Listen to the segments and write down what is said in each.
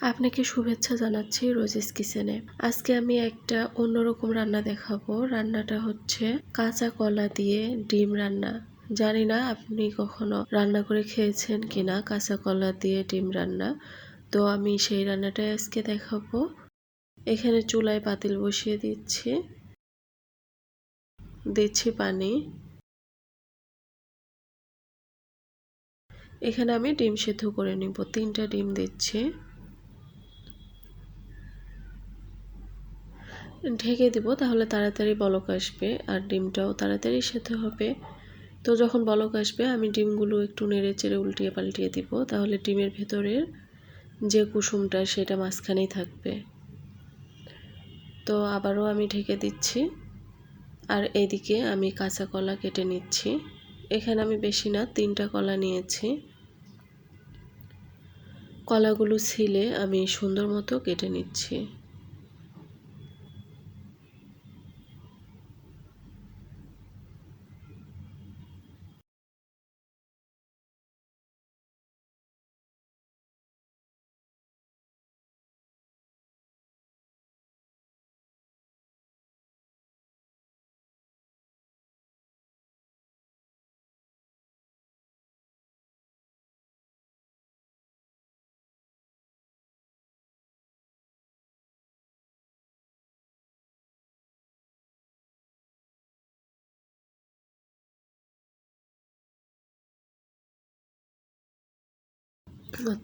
আপনাকে শুভেচ্ছা জানাচ্ছি রোজিস কিচেনে। আজকে আমি একটা অন্যরকম রান্না দেখাবো। রান্নাটা হচ্ছে কাঁচা কলা দিয়ে ডিম রান্না। জানি না আপনি কখনো রান্না করে খেয়েছেন কিনা, কাঁচা কলা দিয়ে ডিম রান্না। তো আমি সেই রান্নাটাই আজকে দেখাবো। এখানে চুলায় পাতিল বসিয়ে দিচ্ছি। দিচ্ছি পানি। এখানে আমি ডিম সেদ্ধ করে নিব। তিনটা ডিম দিচ্ছি। ঢেকে দিব, তাহলে তাড়াতাড়ি বলক আসবে আর ডিমটাও তাড়াতাড়ি সেদ্ধ হবে। তো যখন বলক আসবে, আমি ডিমগুলো একটু নেড়ে চেড়ে উল্টিয়ে পাল্টিয়ে দিব, তাহলে ডিমের ভেতরের যে কুসুমটা, সেটা মাঝখানেই থাকবে। তো আবারও আমি ঢেকে দিচ্ছি। আর এদিকে আমি কাঁচা কলা কেটে নিচ্ছি। এখানে আমি বেশি না, তিনটা কলা নিয়েছি। কলাগুলো ছিলে, আমি সুন্দর মতো কেটে নিচ্ছি।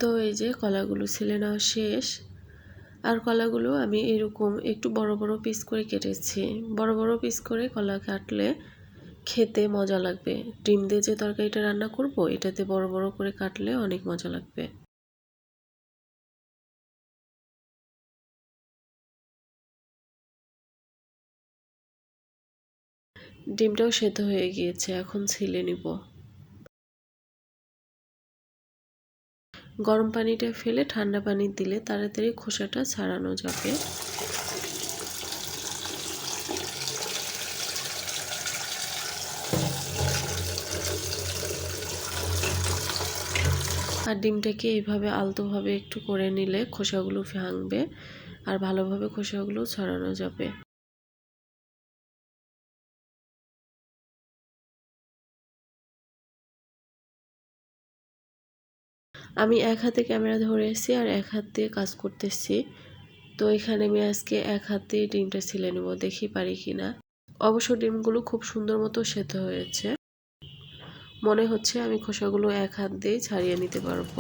তো এই যে কলাগুলো ছিলে নেওয়া শেষ। আর কলাগুলো আমি এরকম একটু বড় বড় পিস করে কেটেছি। বড় বড় পিস করে কলা কাটলে খেতে মজা লাগবে। ডিম দিয়ে যে তরকারিটা রান্না করব, এটাতে বড় বড় করে কাটলে অনেক মজা লাগবে। ডিমটাও সেদ্ধ হয়ে গিয়েছে, এখন ছিলে নিব। গরম পানিটা ফেলে ঠান্ডা পানি দিলে তাড়াতাড়ি খোসাটা ছাড়ানো যাবে। আর ডিমটাকে এইভাবে আলতোভাবে একটু করে নিলে খোসাগুলো ভাঙবে আর ভালোভাবে খোসাগুলো ছড়ানো যাবে। আমি এক হাতে ক্যামেরা ধরে এসেছি আর এক হাত দিয়ে কাজ করতেছি তো এখানে আমি আজকে এক হাত দিয়ে ডিমটা ছিলে নেব, দেখি পারি কি না অবশ্য ডিমগুলো খুব সুন্দর মতো সেদ্ধ হয়েছে। মনে হচ্ছে আমি খোসাগুলো এক হাত দিয়ে ছাড়িয়ে নিতে পারব।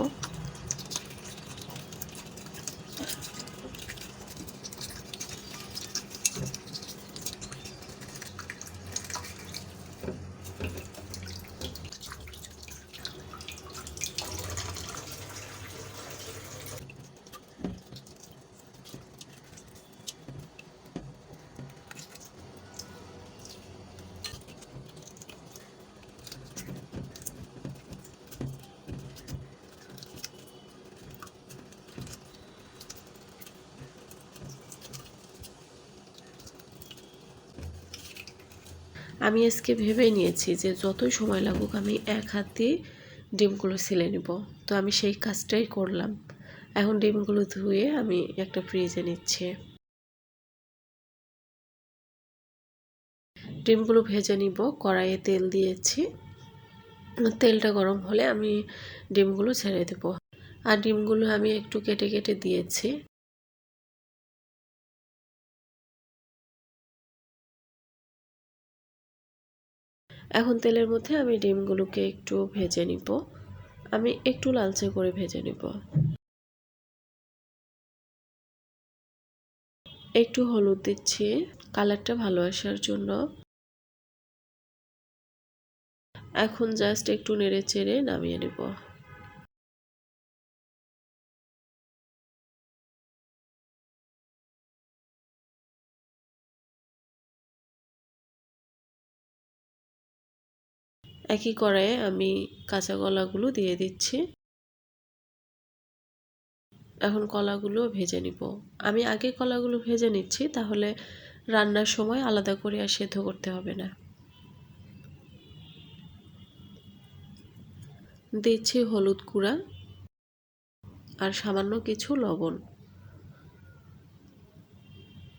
আমি আজকে ভেবে নিয়েছি যে যতই সময় লাগুক আমি এক হাত দিয়ে ডিমগুলো ছিলে নেব। তো আমি সেই কাজটাই করলাম। এখন ডিমগুলো ধুয়ে আমি একটা ফ্রিজে নিচ্ছি। ডিমগুলো ভেজে নিব, কড়াইয়ে তেল দিয়েছি। তেলটা গরম হলে আমি ডিমগুলো ছেড়ে দেব। আর ডিমগুলো আমি একটু কেটে কেটে দিয়েছি। এখন তেলের মধ্যে আমি ডিমগুলোকে একটু ভেজে নিব। আমি একটু লালচে করে ভেজে নিব। একটু হলুদ দিচ্ছি। কালারটা ভালো আসার জন্য। এখন জাস্ট একটু নেড়ে চেড়ে নামিয়ে নেব। একই কড়াইয়ে আমি কাঁচা কলাগুলো দিয়ে দিচ্ছি। এখন কলাগুলো ভেজে নিব। আমি আগে কলাগুলো ভেজে নিচ্ছি, তাহলে রান্নার সময় আলাদা করে আর সেদ্ধ করতে হবে না। দিচ্ছি হলুদ গুঁড়া আর সামান্য কিছু লবণ।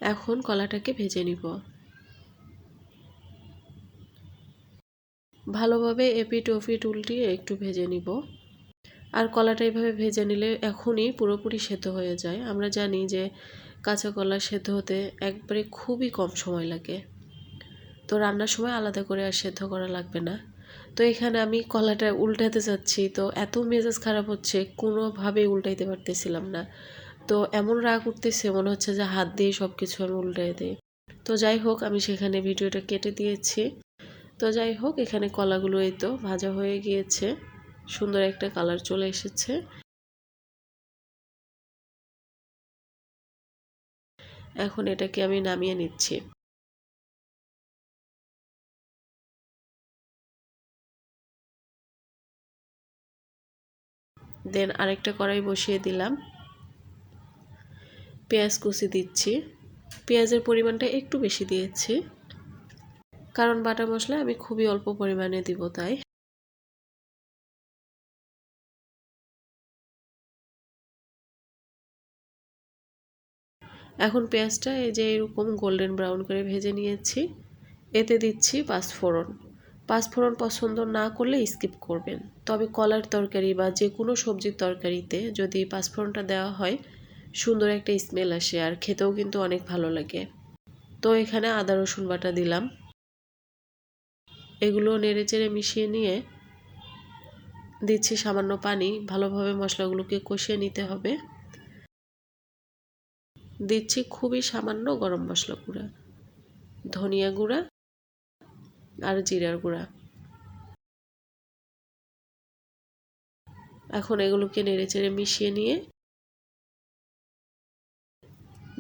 এখন কলাটাকে ভেজে নিব। ভালোভাবে এপিট ওপিট উল্টিয়ে একটু ভেজে নিব। আর কলাটা এইভাবে ভেজে নিলে এখনই পুরোপুরি সেদ্ধ হয়ে যায়। আমরা জানি যে কাঁচা কলা সেদ্ধ হতে একবারে খুবই কম সময় লাগে। তো রান্নার সময় আলাদা করে আর সেদ্ধ করা লাগবে না। তো এখানে আমি কলাটা উল্টাতে যাচ্ছি তো এত মেজাজ খারাপ হচ্ছে, কোনোভাবেই উল্টাইতে পারতেছিলাম না। তো এমন রাগ উঠতেছে, মনে হচ্ছে যে হাত দিয়ে সব কিছু আমি উল্টাই দিই। তো যাই হোক, আমি সেখানে ভিডিওটা কেটে দিয়েছি। তো যাই হোক, এখানে কলাগুলো এই তো ভাজা হয়ে গিয়েছে। সুন্দর একটা কালার চলে এসেছে। এখন এটাকে আমি নামিয়ে নিচ্ছি। দেন আরেকটা কড়াই বসিয়ে দিলাম। পেঁয়াজ কুচি দিচ্ছি। পেঁয়াজের পরিমাণটা একটু বেশি দিয়েছি। কারণ বাটা মশলা আমি খুবই অল্প পরিমাণে দিব তাই। এখন পেঁয়াজটা এই যে এরকম গোল্ডেন ব্রাউন করে ভেজে নিয়েছি। এতে দিচ্ছি পাঁচফোড়ন। পাঁচফোড়ন পছন্দ না করলে স্কিপ করবেন। তবে কলার তরকারি বা যে কোনো সবজির তরকারিতে যদি পাঁচফোড়নটা দেওয়া হয়, সুন্দর একটা স্মেল আসে আর খেতেও কিন্তু অনেক ভালো লাগে। তো এখানে আদা রসুন বাটা দিলাম। এগুলো নেড়ে চেড়ে মিশিয়ে নিয়ে দিচ্ছি সামান্য পানি। ভালোভাবে মশলাগুলোকে কষিয়ে নিতে হবে। দিচ্ছি খুবই সামান্য গরম মশলা গুঁড়া, ধনিয়া গুঁড়া আর জিরার গুঁড়া। এখন এগুলোকে নেড়ে চেড়ে মিশিয়ে নিয়ে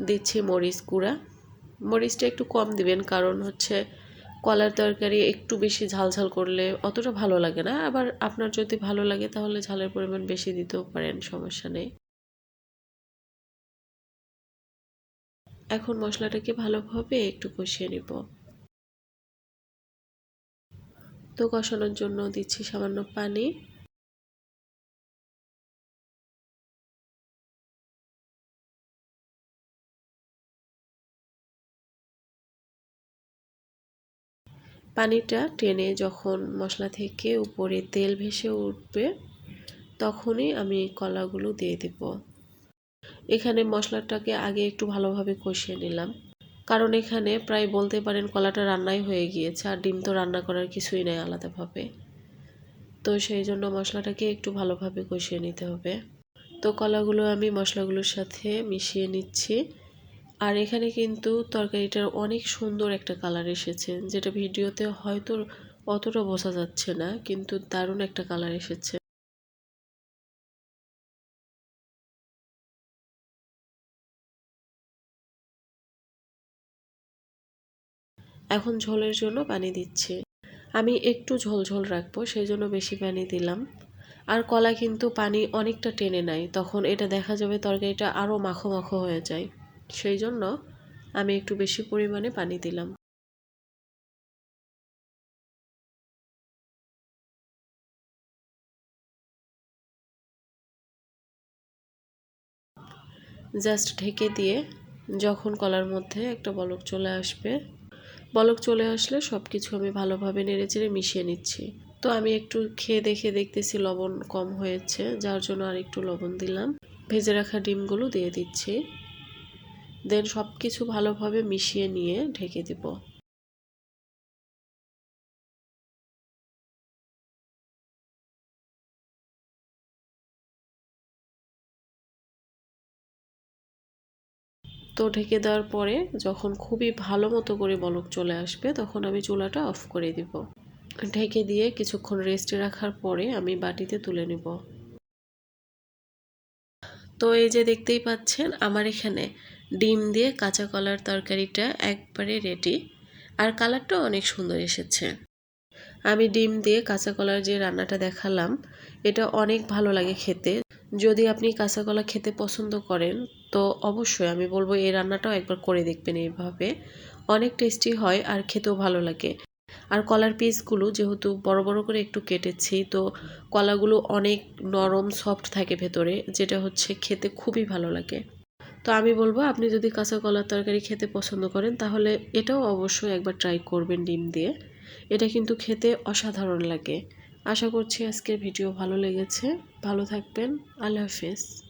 দিচ্ছি মরিচ গুঁড়া। মরিচটা একটু কম দিবেন, কারণ হচ্ছে কলার তরকারি একটু বেশি ঝাল ঝাল করলে অতটা ভালো লাগে না। আবার আপনার যদি ভালো লাগে তাহলে ঝালের পরিমাণ বেশি দিতেও পারেন, সমস্যা নেই। এখন মশলাটাকে ভালোভাবে একটু কষিয়ে নিব। তো কষানোর জন্য দিচ্ছি সামান্য পানি। পানিটা টেনে যখন মশলা থেকে উপরে তেল ভেসে উঠবে, তখনই আমি কলাগুলো দিয়ে দেব। এখানে মশলাটাকে আগে একটু ভালোভাবে কষিয়ে নিলাম। কারণ এখানে প্রায় বলতে পারেন কলাটা রান্নাই হয়ে গিয়েছে, আর ডিম তো রান্না করার কিছুই নাই আলাদাভাবে। তো সেই জন্য মশলাটাকে একটু ভালোভাবে কষিয়ে নিতে হবে। তো কলাগুলো আমি মশলাগুলোর সাথে মিশিয়ে নিচ্ছি। আর এখানে কিন্তু তরকারিটার অনেক সুন্দর একটা কালার এসেছে, যেটা ভিডিওতে হয়তো অতটা বোঝা যাচ্ছে না, কিন্তু দারুণ একটা কালার এসেছে। এখন ঝোলের জন্য পানি দিচ্ছি। আমি একটু ঝোল ঝোল রাখব, সেই জন্য বেশি পানি দিলাম। আর কলা কিন্তু পানি অনেকটা টেনে নেয়, তখন এটা দেখা যাবে তরকারিটা আরও মাখো মাখো হয়ে যায়। সেই জন্য আমি একটু বেশি পরিমাণে পানি দিলাম। জাস্ট ঢেকে দিয়ে যখন কলার মধ্যে একটা বলক চলে আসবে, বলক চলে আসলে সব কিছু আমি ভালোভাবে নেড়ে চেড়ে মিশিয়ে নিচ্ছি। তো আমি একটু খেয়ে দেখে দেখতেছি লবণ কম হয়েছে, যার জন্য আর একটু লবণ দিলাম। ভেজে রাখা ডিমগুলো দিয়ে দিচ্ছি। দেন সব কিছু ভালোভাবে মিশিয়ে নিয়ে ঢেকে দেব। তো ঢেকে দেওয়ার পরে যখন খুবই ভালো মতো করে বলক চলে আসবে, তখন আমি চুলাটা অফ করে দিব। ঢেকে দিয়ে কিছুক্ষণ রেস্টে রাখার পরে আমি বাটিতে তুলে নেব। তো এই যে দেখতেই পাচ্ছেন, আমার এখানে ডিম দিয়ে কাঁচা কলার তরকারিটা একবারে রেডি আর কালারটাও অনেক সুন্দর এসেছে। আমি ডিম দিয়ে কাঁচা কলার যে রান্নাটা দেখালাম, এটা অনেক ভালো লাগে খেতে। যদি আপনি কাঁচা কলা খেতে পছন্দ করেন, তো অবশ্যই আমি বলব এই রান্নাটাও একবার করে দেখবেন এইভাবে। অনেক টেস্টি হয় আর খেতেও ভালো লাগে। আর কলার পিসগুলো যেহেতু বড় বড় করে একটু কেটেছি, তো কলাগুলো অনেক নরম সফট থাকে ভেতরে, যেটা হচ্ছে খেতে খুবই ভালো লাগে। তো আমি বলব, আপনি যদি কাঁচা কলার তরকারি খেতে পছন্দ করেন, তাহলে এটাও অবশ্যই একবার ট্রাই করবেন ডিম দিয়ে। এটা কিন্তু খেতে অসাধারণ লাগে। আশা করছি আজকের ভিডিও ভালো লেগেছে। ভালো থাকবেন। আল্লাহ হাফেজ।